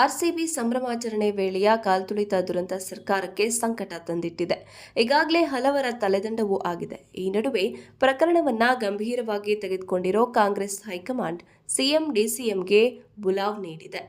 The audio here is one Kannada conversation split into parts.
ಆರ್ಸಿಬಿ ಸಂಭ್ರಮಾಚರಣೆ ವೇಳೆಯ ಕಾಲ್ತುಳಿತ ದುರಂತ ಸರ್ಕಾರಕ್ಕೆ ಸಂಕಟ ತಂದಿಟ್ಟಿದೆ. ಈಗಾಗಲೇ ಹಲವರ ತಲೆದಂಡವೂ ಆಗಿದೆ. ಈ ನಡುವೆ ಪ್ರಕರಣವನ್ನ ಗಂಭೀರವಾಗಿ ತೆಗೆದುಕೊಂಡಿರೋ ಕಾಂಗ್ರೆಸ್ ಹೈಕಮಾಂಡ್ ಸಿಎಂ ಡಿಸಿಎಂಗೆ ಬುಲಾವ್ ನೀಡಿದೆ.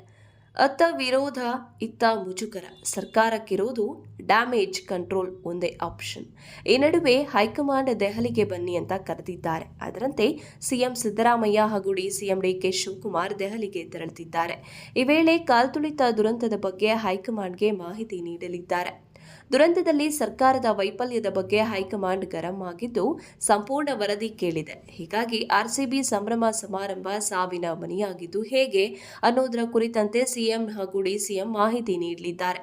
ಅತ್ತ ವಿರೋಧ ಇತ್ತ ಮುಜುಗರ. ಸರ್ಕಾರಕ್ಕಿರೋದು ಡ್ಯಾಮೇಜ್ ಕಂಟ್ರೋಲ್ ಒಂದೇ ಆಪ್ಷನ್. ಈ ನಡುವೆ ಹೈಕಮಾಂಡ್ ದೆಹಲಿಗೆ ಬನ್ನಿ ಅಂತ ಕರೆದಿದ್ದಾರೆ. ಅದರಂತೆ ಸಿಎಂ ಸಿದ್ದರಾಮಯ್ಯ ಹಾಗೂ ಡಿಸಿಎಂ ಡಿಕೆ ಶಿವಕುಮಾರ್ ದೆಹಲಿಗೆ ತೆರಳುತ್ತಿದ್ದಾರೆ ಈ ವೇಳೆ ಕಾಲ್ತುಳಿತ ದುರಂತದ ಬಗ್ಗೆ ಹೈಕಮಾಂಡ್ಗೆ ಮಾಹಿತಿ ನೀಡಲಿದ್ದಾರೆ. ದುರಂತದಲ್ಲಿ ಸರ್ಕಾರದ ವೈಫಲ್ಯದ ಬಗ್ಗೆ ಹೈಕಮಾಂಡ್ ಗರಂ ಆಗಿದ್ದು ಸಂಪೂರ್ಣ ವರದಿ ಕೇಳಿದೆ. ಹೀಗಾಗಿ ಆರ್ಸಿಬಿ ಸಂಭ್ರಮ ಸಮಾರಂಭ ಸಾವಿನ ಮನೆಯಾಗಿದ್ದು ಹೇಗೆ ಅನ್ನೋದರ ಕುರಿತಂತೆ ಸಿಎಂ ಹಾಗೂ ಡಿಸಿಎಂ ಮಾಹಿತಿ ನೀಡಲಿದ್ದಾರೆ.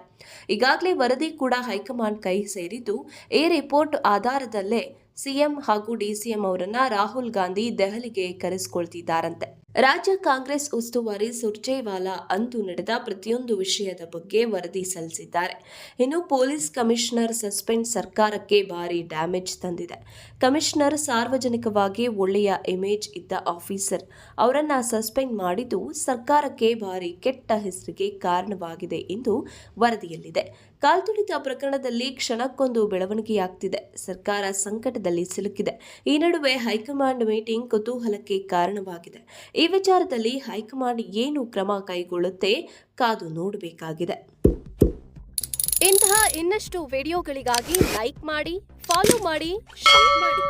ಈಗಾಗಲೇ ವರದಿ ಕೂಡ ಹೈಕಮಾಂಡ್ ಕೈ ಸೇರಿದ್ದು ಈ ರಿಪೋರ್ಟ್ ಆಧಾರದಲ್ಲೇ ಸಿಎಂ ಹಾಗೂ ಡಿಸಿಎಂ ಅವರನ್ನ ರಾಹುಲ್ ಗಾಂಧಿ ದೆಹಲಿಗೆ ಕರೆಸಿಕೊಳ್ತಿದ್ದಾರಂತೆ. ರಾಜ್ಯ ಕಾಂಗ್ರೆಸ್ ಉಸ್ತುವಾರಿ ಸುರ್ಜೇವಾಲಾ ಅಂದು ನಡೆದ ಪ್ರತಿಯೊಂದು ವಿಷಯದ ಬಗ್ಗೆ ವರದಿ ಸಲ್ಲಿಸಿದ್ದಾರೆ. ಇನ್ನು ಪೊಲೀಸ್ ಕಮಿಷನರ್ ಸಸ್ಪೆಂಡ್ ಸರ್ಕಾರಕ್ಕೆ ಭಾರಿ ಡ್ಯಾಮೇಜ್ ತಂದಿದೆ. ಕಮಿಷನರ್ ಸಾರ್ವಜನಿಕವಾಗಿ ಒಳ್ಳೆಯ ಇಮೇಜ್ ಇದ್ದ ಆಫೀಸರ್ ಅವರನ್ನ ಸಸ್ಪೆಂಡ್ ಮಾಡಿದ್ದು ಸರ್ಕಾರಕ್ಕೆ ಭಾರಿ ಕೆಟ್ಟ ಹೆಸರಿಗೆ ಕಾರಣವಾಗಿದೆ ಎಂದು ವರದಿಯಲ್ಲಿದೆ. ಕಾಲ್ತುಳಿತ ಪ್ರಕರಣದಲ್ಲಿ ಕ್ಷಣಕ್ಕೊಂದು ಬೆಳವಣಿಗೆಯಾಗ್ತಿದೆ. ಸರ್ಕಾರ ಸಂಕಟದಲ್ಲಿ ಸಿಲುಕಿದೆ. ಈ ನಡುವೆ ಹೈಕಮಾಂಡ್ ಮೀಟಿಂಗ್ ಕುತೂಹಲಕ್ಕೆ ಕಾರಣವಾಗಿದೆ. ಈ ವಿಚಾರದಲ್ಲಿ ಹೈಕಮಾಂಡ್ ಏನು ಕ್ರಮ ಕೈಗೊಳ್ಳುತ್ತೆ ಕಾದು ನೋಡಬೇಕಾಗಿದೆ. ಇಂತಹ ಇನ್ನಷ್ಟು ವಿಡಿಯೋಗಳಿಗಾಗಿ ಲೈಕ್ ಮಾಡಿ, ಫಾಲೋ ಮಾಡಿ, ಶೇರ್ ಮಾಡಿ.